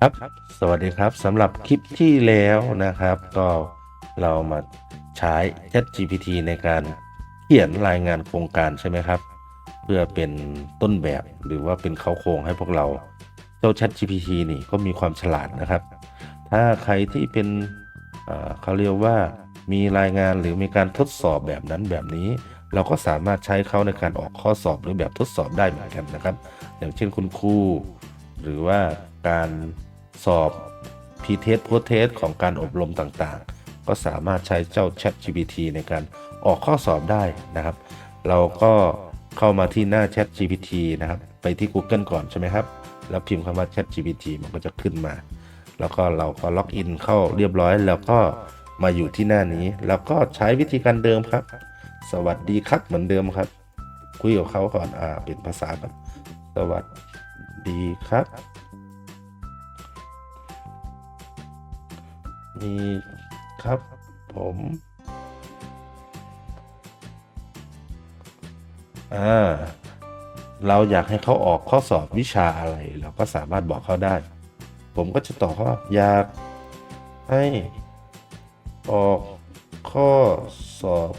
ครับสวัสดีครับสำหรับคลิปที่แล้วนะครับ ก็เรามาใช้ ChatGPT ในการเขียนรายงานโครงการใช่ไหมครับ เพื่อเป็นต้นแบบหรือว่าเป็นเขาโครงให้พวกเราเจ้า ChatGPT นี่ก็มีความฉลาดนะครับ ถ้าใครที่เป็นเอ่อเขาเรียกว่ามีรายงานหรือมีการทดสอบแบบนั้นแบบนี้ เราก็สามารถใช้เขาในการออกข้อสอบหรือแบบทดสอบได้เหมือนกันนะครับ อย่างเช่นคุณครูหรือว่าการสอบพีเทสโพเทสของการอบรมต่างๆ ก็สามารถใช้เจ้า Chat GPT ในการออกข้อสอบได้นะครับ เราก็เข้ามาที่หน้า Chat GPT นะครับ ไปที่ Google ก่อนใช่ไหมครับ แล้วพิมพ์คำว่า Chat GPT มันก็จะขึ้นมา แล้วก็เราก็ล็อกอินเข้าเรียบร้อย แล้วก็มาอยู่ที่หน้านี้ แล้วก็ใช้วิธีการเดิมครับ สวัสดีครับเหมือนเดิมครับ คุยกับเขาก่อนอ่าเป็นภาษาก่อนสวัสดีครับ มีครับ ผม อ่า เราอยากให้เขาออกข้อสอบวิชาอะไร เราก็สามารถบอกเขาได้ ผมก็จะตอบเขาว่าอยากให้ออกข้อสอบ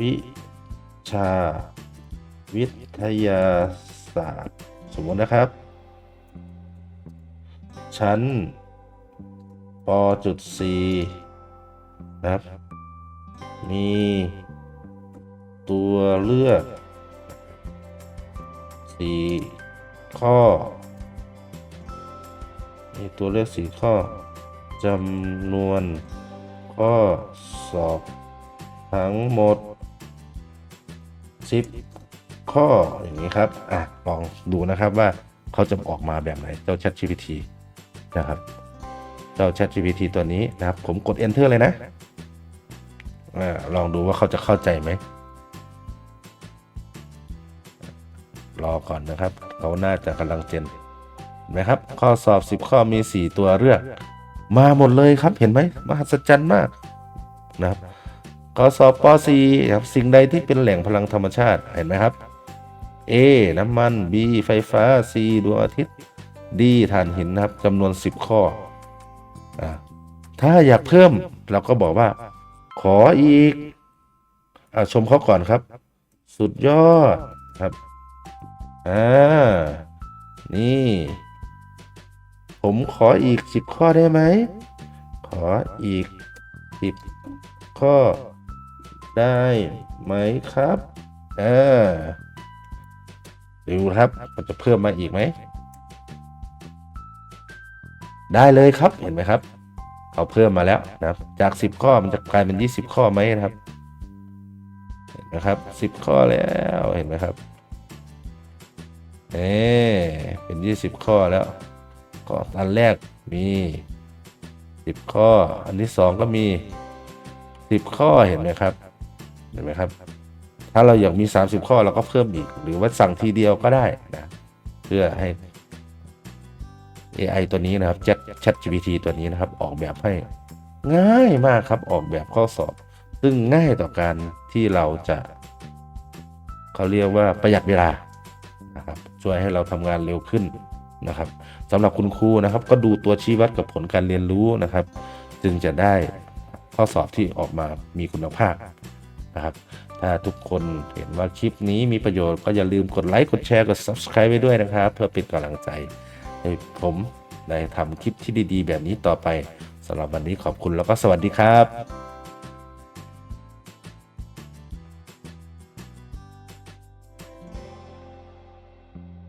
วิชา วิทยาศาสตร์ สมมตินะครับ ชั้นปจุดสี่นะครับ มีตัวเลือกสี่ข้อ มีตัวเลือกสี่ข้อจำนวนข้อสอบทั้งหมด 10 ข้ออย่างนี้ครับอะลองดูนะครับว่าเขาจะออกมาแบบไหนเจ้า Chat GPT นะครับเจ้า Chat GPT ตัวนี้นะครับ ผมกด Enter เลยนะอาลองดูว่าเขาจะเข้าใจไหมรอก่อนนะครับ เขาน่าจะกำลังเจนเห็นไหมครับ ข้อสอบ 10 ข้อมี 4 ตัวเลือก มาหมดเลยครับเห็นไหมมหัศจรรย์มากนะครับ ข้อสอบป .4 ครับสิ่งใดที่เป็นแหล่งพลังธรรมชาติเห็นไหมครับ A น้ำมัน B ไฟฟ้า C ดวงอาทิตย์ D ถ่านหินนะครับจำนวน 10 ข้ออาถ้าอยากเพิ่มเราก็บอกว่า ขออีกอาชมเขาก่อนครับ สุดยอดครับอ่านี่ ผมขออีก 10 ข้อได้ไหม ขออีก 10 ข้อ ได้ไหมครับอ่าดูครับมันจะเพิ่มมาอีกไหม ได้เลยครับเห็นไหมครับ เขาเพิ่มมาแล้วนะครับ จาก 10 ข้อมันจะกลายเป็น 20 ข้อไหมนะครับเห็นไหมครับ10ข้อแล้วเห็นไหมครับเอเป็น20ข้อแล้วก็อันแรกมี10ข้อ อันที่สองก็มี10ข้อเห็นไหมครับ เห็นไหมครับ ถ้าเราอยากมี 30 ข้อเราก็เพิ่มอีก หรือว่าสั่งทีเดียวก็ได้นะเพื่อให้ AI ตัวนี้นะครับ Chat Chat GPT ตัวนี้นะครับ ออกแบบให้ง่ายมากครับออกแบบข้อสอบ ซึ่งง่ายต่อการที่เราจะเขาเรียกว่าประหยัดเวลานะครับช่วยให้เราทำงานเร็วขึ้นนะครับสำหรับคุณครูนะครับ ก็ดูตัวชี้วัดกับผลการเรียนรู้นะครับ จึงจะได้ข้อสอบที่ออกมามีคุณภาพ นะครับ ถ้าทุกคนเห็นว่าคลิปนี้มีประโยชน์ก็อย่าลืมกดไลค์กดแชร์กด subscribe ไว้ด้วยนะครับ เพื่อเป็นกำลังใจให้ผมได้ทำคลิปที่ดีๆ แบบนี้ต่อไปสำหรับวันนี้ขอบคุณแล้วก็สวัสดีครับ